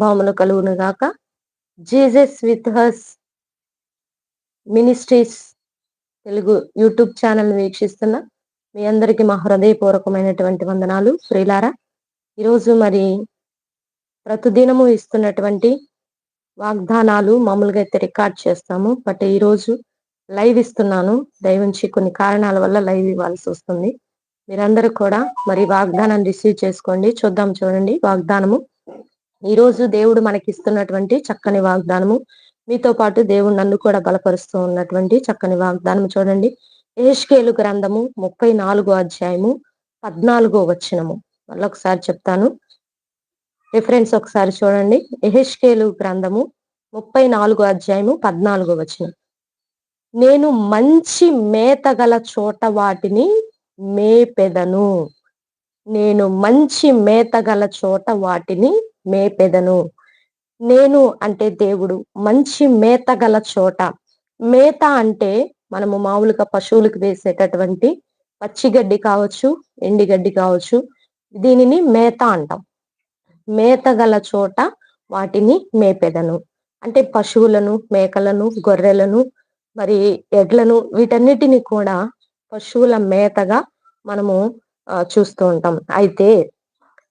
భావములు కలుగును గాక Jesus with us ministries Telugu YouTube channel వీక్షిస్తున్న మీ అందరికీ మా హృదయపూర్వకమైనటువంటి వందనాలు. ప్రియులారా ఈరోజు మరి ప్రతిదినము ఇస్తున్నటువంటి వాగ్దానాలు మామూలుగా అయితే రికార్డ్ చేస్తాము. బట్ ఈరోజు లైవ్ ఇస్తున్నాను. దయవుంచి కొన్ని కారణాల వల్ల లైవ్ ఇవ్వాల్సి వస్తుంది. మీరందరూ కూడా మరి వాగ్దానాన్ని రిసీవ్ చేసుకోండి. చూద్దాం చూడండి వాగ్దానము. ఈ రోజు దేవుడు మనకి ఇస్తున్నటువంటి చక్కని వాగ్దానము. మీతో పాటు దేవుడు నన్ను కూడా బలపరుస్తూ ఉన్నటువంటి చక్కని వాగ్దానం చూడండి. ఏష్కేలు గ్రంథము ముప్పై నాలుగో అధ్యాయము పద్నాలుగో వచ్చినము మళ్ళీ ఒకసారి చెప్తాను. రిఫరెన్స్ ఒకసారి చూడండి. ఎహెష్కేలు గ్రంథము ముప్పై నాలుగో అధ్యాయము పద్నాలుగో వచనం. నేను మంచి మేత గల చోట వాటిని మేపెదను. నేను మంచి మేత గల చోట వాటిని మేపెదను. నేను అంటే దేవుడు మంచి మేత గల చోట. మేత అంటే మనము మామూలుగా పశువులకు వేసేటటువంటి పచ్చిగడ్డి కావచ్చు ఎండిగడ్డి కావచ్చు దీనిని మేత అంటాం. మేత గల చోట వాటిని మేపెదను. అంటే పశువులను మేకలను గొర్రెలను మరి ఎడ్లను వీటన్నిటిని కూడా పశువుల మేతగా మనము చూస్తూ ఉంటాం. అయితే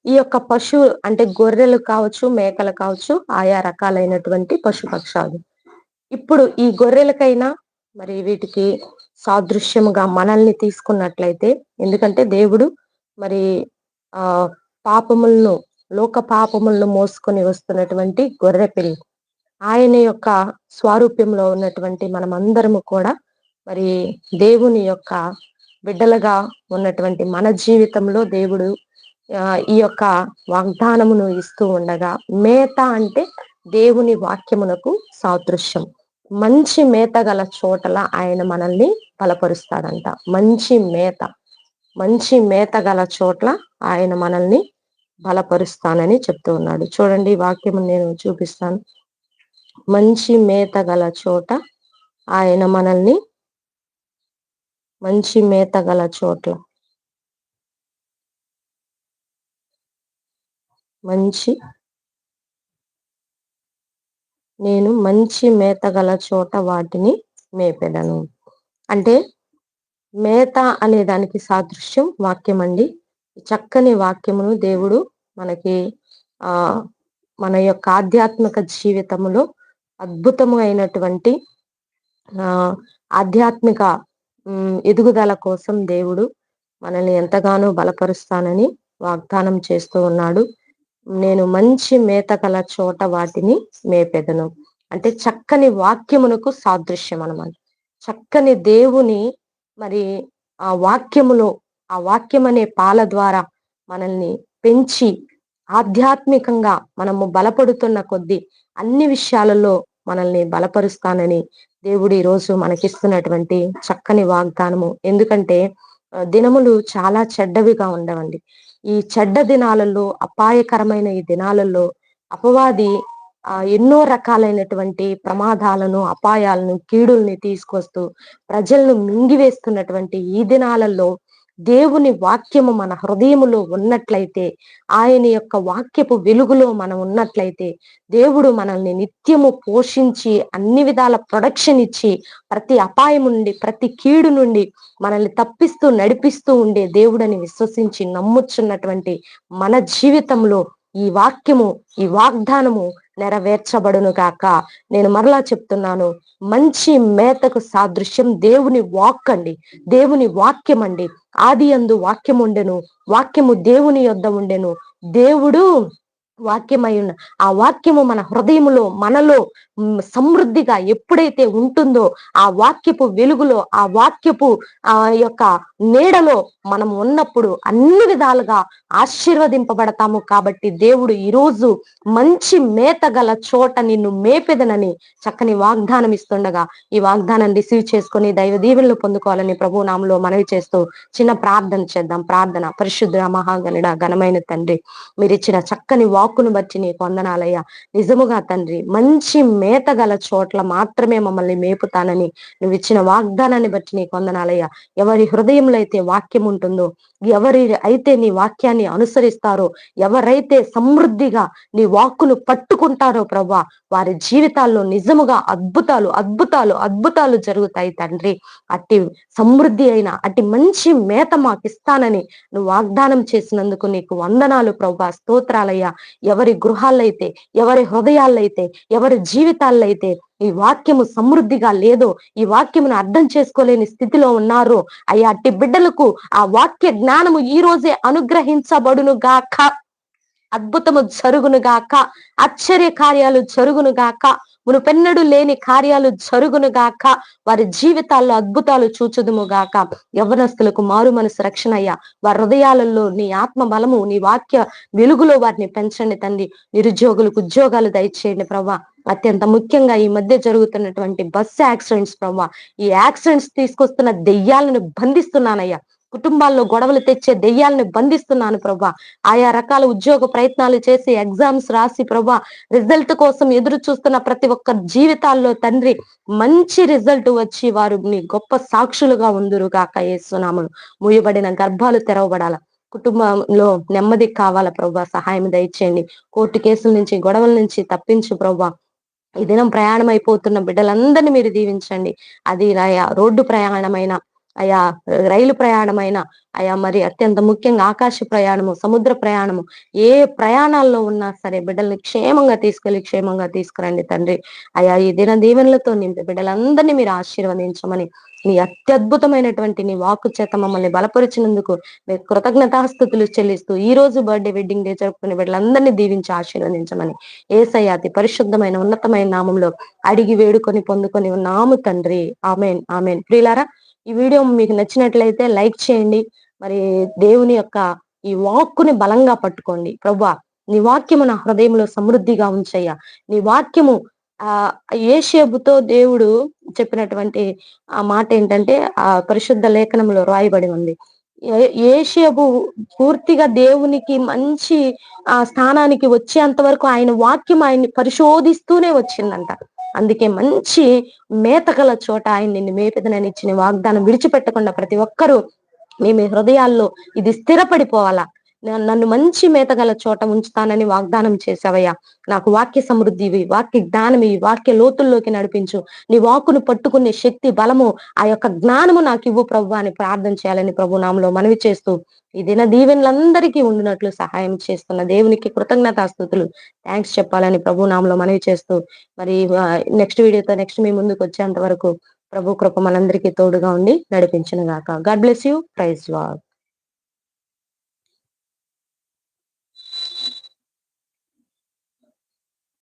ఈ యొక్క పశు అంటే గొర్రెలు కావచ్చు మేకలు కావచ్చు ఆయా రకాలైనటువంటి పశుపక్షాలు. ఇప్పుడు ఈ గొర్రెలకైనా మరి వీటికి సాదృశ్యముగా మనల్ని తీసుకున్నట్లయితే ఎందుకంటే దేవుడు మరి ఆ పాపములను లోక పాపములను మోసుకొని వస్తున్నటువంటి గొర్రె పిల్లి. ఆయన యొక్క స్వారూప్యంలో ఉన్నటువంటి మనం అందరము కూడా మరి దేవుని యొక్క బిడ్డలుగా ఉన్నటువంటి మన జీవితంలో దేవుడు ఈ యొక్క వాగ్దానమును ఇస్తూ ఉండగా మేత అంటే దేవుని వాక్యమునకు సాదృశ్యం. మంచి మేత గల చోటల ఆయన మనల్ని బలపరుస్తాడంట. మంచి మేత మంచి మేత గల చోట్ల ఆయన మనల్ని బలపరుస్తానని చెప్తూ ఉన్నాడు. చూడండి వాక్యము నేను చూపిస్తాను. మంచి మేత గల చోట ఆయన మనల్ని మంచి మేత గల చోట్ల. మంచి నేను మంచి మేత గల చోట వాటిని మేపెదను. అంటే మేత అనే దానికి సాదృశ్యం వాక్యం అండి. చక్కని వాక్యమును దేవుడు మనకి ఆ మన యొక్క ఆధ్యాత్మిక జీవితములో అద్భుతము అయినటువంటి ఆ ఆధ్యాత్మిక ఎదుగుదల కోసం దేవుడు మనల్ని ఎంతగానో బలపరుస్తానని వాగ్దానం చేస్తూ ఉన్నాడు. నేను మంచి మేత చోట వాటిని మేపెదను. అంటే చక్కని వాక్యమునకు సాదృశ్యం అనమాట చక్కని దేవుని మరి ఆ వాక్యములో ఆ వాక్యం అనే పాల ద్వారా మనల్ని పెంచి ఆధ్యాత్మికంగా మనము బలపడుతున్న కొద్దీ అన్ని విషయాలలో మనల్ని బలపరుస్తానని దేవుడు ఈరోజు రోజు మనకిస్తున్నటువంటి చక్కని వాగ్దానము. ఎందుకంటే దినములు చాలా చెడ్డవిగా ఉండవండి. ఈ చెడ్డ దినాలలో అపాయకరమైన ఈ దినాలలో అపవాది ఆ ఎన్నో రకాలైనటువంటి ప్రమాదాలను అపాయాలను కీడుల్ని తీసుకొస్తూ ప్రజలను మింగివేస్తున్నటువంటి ఈ దినాలలో దేవుని వాక్యము మన హృదయములో ఉన్నట్లయితే ఆయన యొక్క వాక్యపు వెలుగులో మనం ఉన్నట్లయితే దేవుడు మనల్ని నిత్యము పోషించి అన్ని విధాల ప్రొడక్షన్ ఇచ్చి ప్రతి అపాయం నుండి ప్రతి కీడు నుండి మనల్ని తప్పిస్తూ నడిపిస్తూ ఉండే దేవుడని విశ్వసించి నమ్ముచున్నటువంటి మన జీవితంలో ఈ వాక్యము ఈ వాగ్దానము నెరవేర్చబడును కాక. నేను మరలా చెప్తున్నాను మంచి మేతకు సాదృశ్యం దేవుని వాక్ అండి దేవుని వాక్యం అండి ఆది అందు వాక్యం ఉండెను వాక్యము దేవుని యొద్ద ఉండెను. దేవుడు వాక్యమై ఉన్న ఆ వాక్యము మన హృదయములో మనలో సమృద్ధిగా ఎప్పుడైతే ఉంటుందో ఆ వాక్యపు వెలుగులో ఆ వాక్యపు ఆ యొక్క నీడలో మనం ఉన్నప్పుడు అన్ని విధాలుగా ఆశీర్వదింపబడతాము. కాబట్టి దేవుడు ఈరోజు మంచి మేత గల చోట నిన్ను మేపెదనని చక్కని వాగ్దానం ఇస్తుండగా ఈ వాగ్దానం రిసీవ్ చేసుకుని దైవ దీవెనలు పొందుకోవాలని ప్రభు నామంలో మనవి చేస్తూ చిన్న ప్రార్థన చేద్దాం. ప్రార్థన. పరిశుద్ధ మహాగణుడ ఘనమైన తండ్రి మీరు ఇచ్చిన చక్కని వాక్కును బట్టి నీకు వందనాలయ్యా. నిజముగా తండ్రి మంచి మేత గల చోట్ల మాత్రమే మమ్మల్ని మేపుతానని నువ్వు ఇచ్చిన వాగ్దానాన్ని బట్టి నీకు వందనాలయ్యా. ఎవరి హృదయంలో అయితే వాక్యం ఉంటుందో ఎవరి అయితే నీ వాక్యాన్ని అనుసరిస్తారో ఎవరైతే సమృద్ధిగా నీ వాక్కును పట్టుకుంటారో ప్రభా వారి జీవితాల్లో నిజముగా అద్భుతాలు అద్భుతాలు అద్భుతాలు జరుగుతాయి తండ్రి. అట్టి సమృద్ధి అయిన అట్టి మంచి మేత మాకు ఇస్తానని నువ్వు వాగ్దానం చేసినందుకు నీకు వందనాలు ప్రభా స్తోత్రాలయ్యా. ఎవరి గృహాలైతే ఎవరి హృదయాలైతే ఎవరి ప్రాంతాల్లో అయితే ఈ వాక్యము సమృద్ధిగా లేదో ఈ వాక్యమును అర్థం చేసుకోలేని స్థితిలో ఉన్నారు. అయ్యా అట్టి బిడ్డలకు ఆ వాక్య జ్ఞానము ఈ రోజే అనుగ్రహించబడును గాక. అద్భుతము జరుగును గాక. ఆశ్చర్య కార్యాలు జరుగును గాక. మునుపెన్నడు లేని కార్యాలు జరుగును గాక. వారి జీవితాల్లో అద్భుతాలు చూచుదుము గాక. యవనస్తులకు మారు మనసు రక్షణ అయ్యా. వారి హృదయాలలో నీ ఆత్మ బలము నీ వాక్య వెలుగులో వారిని పెంచండి తండ్రి. నిరుద్యోగులకు ఉద్యోగాలు దయచేయండి ప్రభా. అత్యంత ముఖ్యంగా ఈ మధ్య జరుగుతున్నటువంటి బస్సు యాక్సిడెంట్స్ ప్రభా. ఈ యాక్సిడెంట్స్ తీసుకొస్తున్న దెయ్యాలను బంధిస్తున్నానయ్యా. కుటుంబాల్లో గొడవలు తెచ్చే దెయ్యాలను బంధిస్తున్నాను ప్రభా. ఆయా రకాల ఉద్యోగ ప్రయత్నాలు చేసి ఎగ్జామ్స్ రాసి ప్రభా. రిజల్ట్ కోసం ఎదురు చూస్తున్న ప్రతి ఒక్క జీవితాల్లో తండ్రి మంచి రిజల్ట్ వచ్చి వారు నీ గొప్ప సాక్షులుగా ఉందురు కాక ఏసునాములు మూయబడిన గర్భాలు తెరవబడాల. కుటుంబంలో నెమ్మది కావాల ప్రభా. సహాయం దయచేయండి. కోర్టు కేసుల నుంచి గొడవల నుంచి తప్పించు ప్రభా. ఈ దినం ప్రయాణం అయిపోతున్న బిడ్డలందరినీ మీరు దీవించండి. అది రాయ రోడ్డు ప్రయాణమైన అయా రైలు ప్రయాణమైన అయా మరి అత్యంత ముఖ్యంగా ఆకాశ ప్రయాణము సముద్ర ప్రయాణము ఏ ప్రయాణాల్లో ఉన్నా సరే బిడ్డల్ని క్షేమంగా తీసుకెళ్ళి క్షేమంగా తీసుకురండి తండ్రి. అయా ఈ దిన దీవెనలతో నింపి బిడ్డలందరినీ మీరు ఆశీర్వదించమని నీ అత్యద్భుతమైనటువంటి నీ వాకు చేత మమ్మల్ని బలపరిచినందుకు మీరు కృతజ్ఞతాస్థుతులు చెల్లిస్తూ ఈ రోజు బర్త్డే వెడ్డింగ్ డే జరుపుకునే బిడ్డలందరినీ దీవించి ఆశీర్వదించమని ఏసయ్య అతి పరిశుద్ధమైన ఉన్నతమైన నామంలో అడిగి వేడుకొని పొందుకొని ఉన్నాము తండ్రి. Amen amen. ప్రియులారా ఈ వీడియో మీకు నచ్చినట్లయితే లైక్ చేయండి. మరి దేవుని యొక్క ఈ వాక్కుని బలంగా పట్టుకోండి. ప్రభా నీ వాక్యము నా హృదయంలో సమృద్ధిగా ఉంచయ్యా. నీ వాక్యము ఆ ఏషేబుతో దేవుడు చెప్పినటువంటి ఆ మాట ఏంటంటే ఆ పరిశుద్ధ లేఖనంలో రాయబడి ఉంది. ఏషేబు పూర్తిగా దేవునికి మంచి ఆ స్థానానికి వచ్చేంత వరకు ఆయన వాక్యం ఆయన్ని పరిశోధిస్తూనే వచ్చిందంట. అందుకే మంచి మేతగల చోట ఆయన నిన్ను మేపెదనని ఇచ్చిన వాగ్దానం విడిచిపెట్టకుండా ప్రతి ఒక్కరూ మీ మీ హృదయాల్లో ఇది స్థిరపడిపోవాలా? నన్ను మంచి మేతగల చోట ఉంచుతానని వాగ్దానం చేశావయ్యా. నాకు వాక్య సమృద్ధి ఇవి వాక్య జ్ఞానం ఇవి వాక్య లోతుల్లోకి నడిపించు. నీ వాక్కును పట్టుకునే శక్తి బలము ఆ యొక్క జ్ఞానము నాకు ఇవ్వు ప్రభు అని ప్రార్థన చేయాలని ప్రభు నామలో మనవి చేస్తూ ఈ దిన దీవెనలందరికీ ఉండినట్లు సహాయం చేస్తున్న దేవునికి కృతజ్ఞతాస్థుతులు థ్యాంక్స్ చెప్పాలని ప్రభు నామలో మనవి చేస్తూ మరి నెక్స్ట్ వీడియోతో నెక్స్ట్ మీ ముందుకు వచ్చేంత వరకు ప్రభు కృప మనందరికీ తోడుగా ఉండి నడిపించిన గాక. God bless you. Praise walk